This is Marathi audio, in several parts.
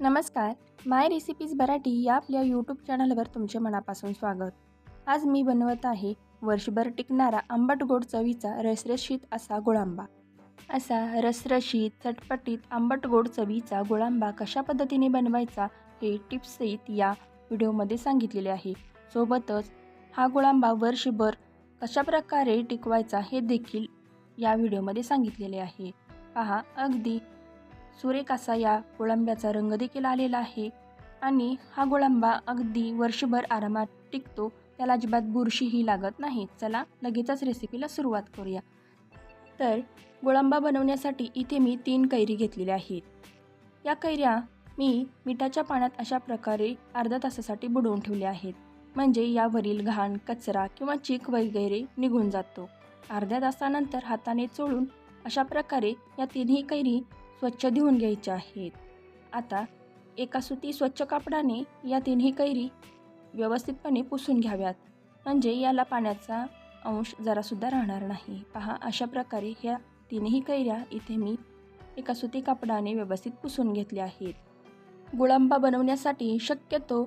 नमस्कार. माय रेसिपीज मराठी या आपल्या यूट्यूब चॅनलवर तुमचे मनापासून स्वागत. आज मी बनवत आहे वर्षभर टिकणारा आंबट गोड चवीचा रसरशीत असा गुळांबा. असा रसरशीत चटपटीत आंबट गोड चवीचा गुळांबा कशा पद्धतीने बनवायचा हे टिप्ससहित या व्हिडिओमध्ये सांगितलेले आहे. सोबतच हा गुळांबा वर्षभर कशाप्रकारे टिकवायचा हे देखील या व्हिडिओमध्ये सांगितलेले आहे. पहा अगदी सुरेख असा या गुळांब्याचा रंग देखील आलेला आहे. आणि हा गोळंबा अगदी वर्षभर आरामात टिकतो त्याला अजिबात बुरशीही लागत नाही. चला लगेचच रेसिपीला सुरुवात करूया. तर गोळंबा बनवण्यासाठी इथे मी तीन कैरी घेतलेल्या आहेत. या कैऱ्या मी मिठाच्या पाण्यात अशा प्रकारे अर्धा तासासाठी बुडवून ठेवल्या आहेत. म्हणजे यावरील घाण कचरा किंवा चीक वगैरे निघून जातो. अर्ध्या तासानंतर हाताने चोळून अशा प्रकारे या तिन्ही कैरी स्वच्छ धुवून घ्यायच्या आहेत. आता एका सुती स्वच्छ कापडाने या तिन्ही कैरी व्यवस्थितपणे पुसून घ्याव्यात. म्हणजे याला पाण्याचा अंश जरासुद्धा राहणार नाही. पहा अशा प्रकारे ह्या तिन्ही कैऱ्या इथे मी एका सुती कापडाने व्यवस्थित पुसून घेतल्या आहेत. गुळांबा बनवण्यासाठी शक्यतो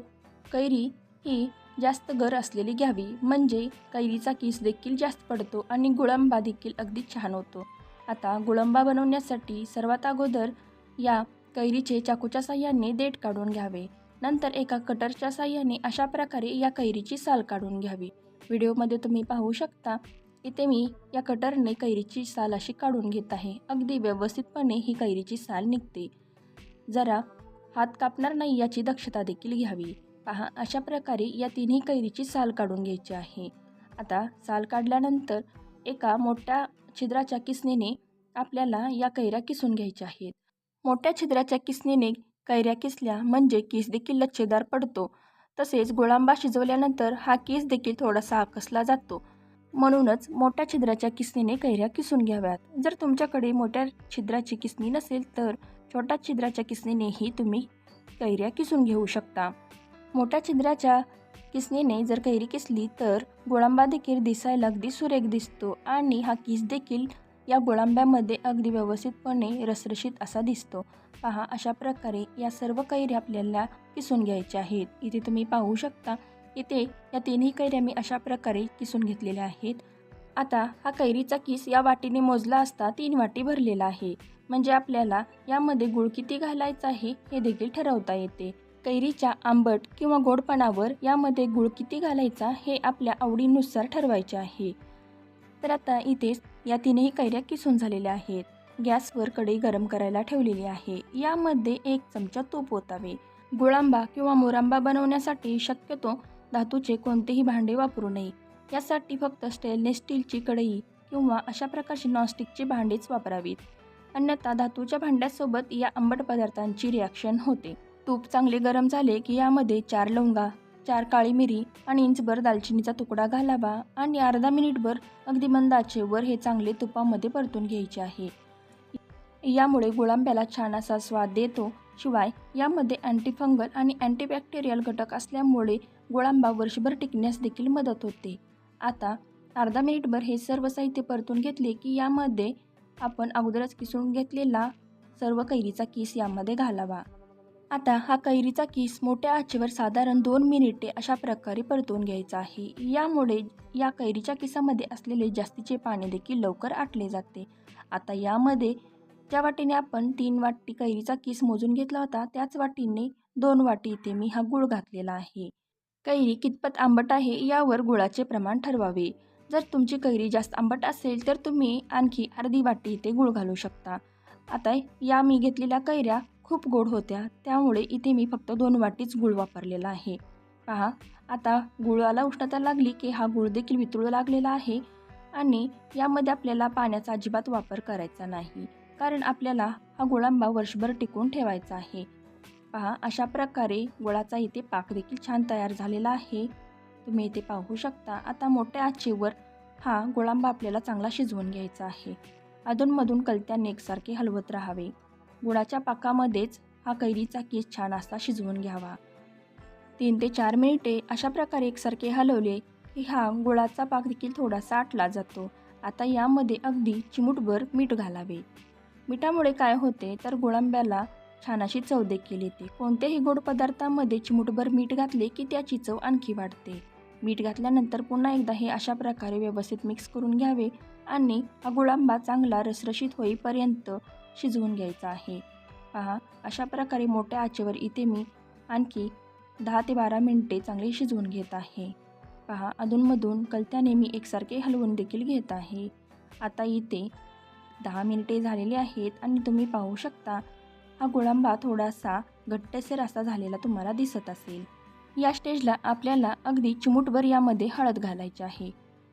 कैरी ही जास्त गर असलेली घ्यावी. म्हणजे कैरीचा किस देखील जास्त पडतो आणि गुळांबा देखील अगदी छान होतो. आता गुळंबा बनवण्यासाठी सर्वात अगोदर या कैरीचे चाकूच्या साह्याने देठ काढून घ्यावे. नंतर एका कटरच्या साह्याने अशा प्रकारे या कैरीची साल काढून घ्यावी. व्हिडिओमध्ये तुम्ही पाहू शकता इथे मी या कटरने कैरीची साल अशी काढून घेत आहे. अगदी व्यवस्थितपणे ही कैरीची साल निघते. जरा हात कापणार नाही याची दक्षता देखील घ्यावी. पहा अशा प्रकारे या तिन्ही कैरीची साल काढून घ्यायची आहे. आता साल काढल्यानंतर एका मोठ्या छिद्राच्या किसनेने आपल्याला या कैऱ्या किसून घ्यायच्या आहेत. मोठ्या छिद्राच्या किसनेने कैऱ्या किसल्या म्हणजे किस देखील लच्छेदार पडतो. तसेच गुळांबा शिजवल्यानंतर हा किस देखील थोडासा आकसला जातो. म्हणूनच मोठ्या छिद्राच्या किसनीने कैऱ्या किसून घ्याव्यात. जर तुमच्याकडे मोठ्या छिद्राची किसनी नसेल तर छोट्या छिद्राच्या किसनीनेही तुम्ही कैऱ्या किसून घेऊ शकता. मोठ्या छिद्राच्या किसनीने जर कैरी किसली तर गुळांबा देखील दिसायला अगदी सुरेख दिसतो आणि हा किस देखील या गुळांब्यामध्ये अगदी व्यवस्थितपणे रसरशीत असा दिसतो. पहा अशा प्रकारे या सर्व कैऱ्या आपल्याला किसून घ्यायच्या आहेत. इथे तुम्ही पाहू शकता इथे या तिन्ही कैऱ्या मी अशा प्रकारे किसून घेतलेल्या आहेत. आता हा कैरीचा किस या वाटीने मोजला असता तीन वाटी भरलेला आहे. म्हणजे आपल्याला यामध्ये गुळ किती घालायचा आहे हे देखील ठरवता येते. कैरीच्या आंबट किंवा गोडपणावर यामध्ये गुळ किती घालायचा हे आपल्या आवडीनुसार ठरवायचे आहे. तर आता इथेच या तीनही कैऱ्या किसून झालेल्या आहेत. गॅसवर कढई गरम करायला ठेवलेली आहे. यामध्ये एक चमचा तूप ओतावे. गुळांबा किंवा मोरांबा बनवण्यासाठी शक्यतो धातूचे कोणतेही भांडे वापरू नये. यासाठी फक्त स्टेनलेस स्टीलची कढई किंवा अशा प्रकारची नॉनस्टिकची भांडेच वापरावीत. अन्यथा धातूच्या भांड्यासोबत या आंबट पदार्थांची रिॲक्शन होते. तूप चांगले गरम झाले की यामध्ये चार लवंगा चार काळी मिरी आणि इंचभर दालचिनीचा तुकडा घालावा आणि अर्धा मिनिटभर अगदी मंदाचेवर हे चांगले तुपामध्ये परतून घ्यायचे आहे. यामुळे गुळांब्याला छान असा स्वाद देतो. शिवाय यामध्ये अँटीफंगल आणि अँटीबॅक्टेरियल घटक असल्यामुळे गुळांबा वर्षभर टिकण्यास देखील मदत होते. आता अर्धा मिनिटभर हे सर्व साहित्य परतून घेतले की यामध्ये आपण अगोदरच किसून घेतलेला सर्व कैरीचा किस यामध्ये घालावा. आता हा कैरीचा किस मोठ्या आचेवर साधारण दोन मिनिटे अशा प्रकारे परतून घ्यायचा आहे. यामुळे या कैरीच्या किसामध्ये असलेले जास्तीचे पाणी देखील लवकर आटले जाते. आता यामध्ये ज्या वाटीने आपण तीन वाटी कैरीचा किस मोजून घेतला होता त्याच वाटीने दोन वाटी इथे मी हा गुळ घातलेला आहे. कैरी कितपत आंबट आहे यावर गुळाचे प्रमाण ठरवावे. जर तुमची कैरी जास्त आंबट असेल तर तुम्ही आणखी अर्धी वाटी इथे गुळ घालू शकता. आता या मी घेतलेल्या कैऱ्या खूप गोड होत्या. त्यामुळे इथे मी फक्त दोन वाटीच गुळ वापरलेला आहे. पहा आता गुळाला उष्णता लागली की हा गुळ देखील वितळू लागलेला आहे आणि यामध्ये आपल्याला पाण्याचा अजिबात वापर करायचा नाही कारण आपल्याला हा गुळांबा वर्षभर टिकून ठेवायचा आहे. पहा अशा प्रकारे गुळाचा इथे पाक देखील छान तयार झालेला आहे. तुम्ही इथे पाहू शकता आता मोठ्या आचेवर हा गुळांबा आपल्याला चांगला शिजवून घ्यायचा आहे. अधूनमधून कलत्याने एकसारखे हलवत राहावे. गुळाच्या पाकामध्येच हा कैरीचा केस छान असा शिजवून घ्यावा. तीन ते चार मिनिटे अशा प्रकारे एकसारखे हलवले की हा गुळाचा पाक देखील थोडासा आटला जातो. आता यामध्ये अगदी चिमूटभर मीठ घालावे. मिठामुळे काय होते तर गुळांब्याला छान अशी चव देखील येते. कोणत्याही गोड पदार्थामध्ये चिमूटभर मीठ घातले की त्याची चव आणखी वाढते. मीठ घातल्यानंतर पुन्हा एकदा हे अशा प्रकारे व्यवस्थित मिक्स करून घ्यावे. आणि हा गुळांबा चांगला रसरशीत होईपर्यंत शिजवून घ्यायचा आहे. पहा अशा प्रकारे मोठ्या आचेवर इथे मी आणखी दहा ते बारा मिनटे चांगले शिजवून घेत आहे. पहा अधूनमधून कलत्याने मी एकसारखे हलवून देखील घेत आहे. आता इथे दहा मिनिटे झालेली आहेत आणि तुम्ही पाहू शकता हा गुळांबा थोडासा घट्टसर असा झालेला तुम्हाला दिसत असेल. या स्टेजला आपल्याला अगदी चिमूटभर यामध्ये हळद घालायची आहे.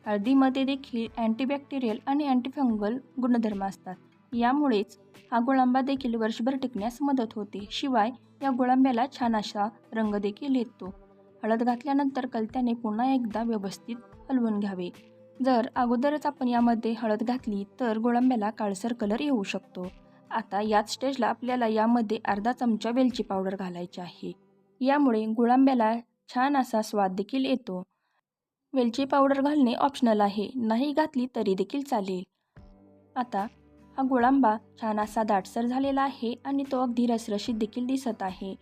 हळदीमध्ये देखील अँटीबॅक्टेरियल आणि अँटीफंगल गुणधर्म असतात. यामुळेच हा गुळांबा देखील वर्षभर टिकण्यास मदत होते. शिवाय या गुळांब्याला छान असा रंग देखील येतो. हळद घातल्यानंतर कलत्याने पुन्हा एकदा व्यवस्थित हलवून घ्यावे. जर अगोदरच आपण यामध्ये हळद घातली तर गुळांब्याला काळसर कलर येऊ शकतो. आता याच स्टेजला आपल्याला यामध्ये अर्धा चमचा वेलची पावडर घालायची आहे. यामुळे गुळांब्याला छान असा स्वाद देखील येतो. वेलची पावडर घालणे ऑप्शनल आहे. नाही घातली तरी देखील चालेल. आता हा गुळांबा छान असा दाटसर झालेला आहे आणि तो अगदी रसरशीत देखील दिसत आहे.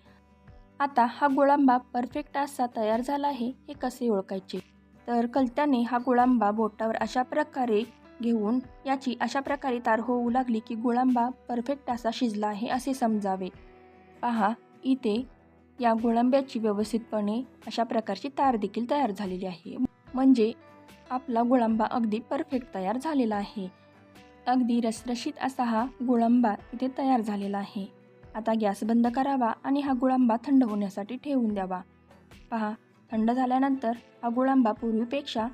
आता हा गुळांबा परफेक्ट असा तयार झाला आहे हे कसे ओळखायचे? तर कलत्याने हा गुळांबा बोटावर अशा प्रकारे घेऊन याची अशा प्रकारे तार होऊ लागली की गुळांबा परफेक्ट असा शिजला आहे असे समजावे. पहा इथे या गुळांब्याची व्यवस्थितपणे अशा प्रकारची तार देखील तयार झालेली आहे. म्हणजे आपला गुळंबा अगदी परफेक्ट तयार झालेला आहे. अगदी रसरशीत असा हा गुळंबा इथे तयार झालेला आहे. आता गॅस बंद करावा आणि हा गुळांबा थंड होण्यासाठी ठेवून द्यावा. पहा थंड झाल्यानंतर हा गुळांबा पूर्वीपेक्षा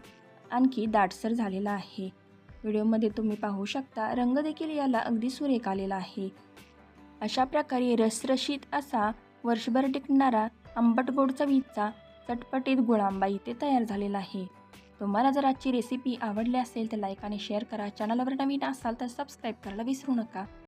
आणखी दाटसर झालेला आहे. व्हिडिओमध्ये तुम्ही पाहू शकता रंग देखील याला अगदी सुरेख आलेला आहे. अशा प्रकारे रसरशीत असा वर्षभर टिकणारा आंबट गोड चवीचा चटपटीत गुळांबा इथे तयार झालेला आहे. तुम्हाला जर आजची रेसिपी आवडली असेल तर लाईक आणि शेअर करा. चॅनलवर नवीन असाल तर सबस्क्राईब करायला विसरू नका.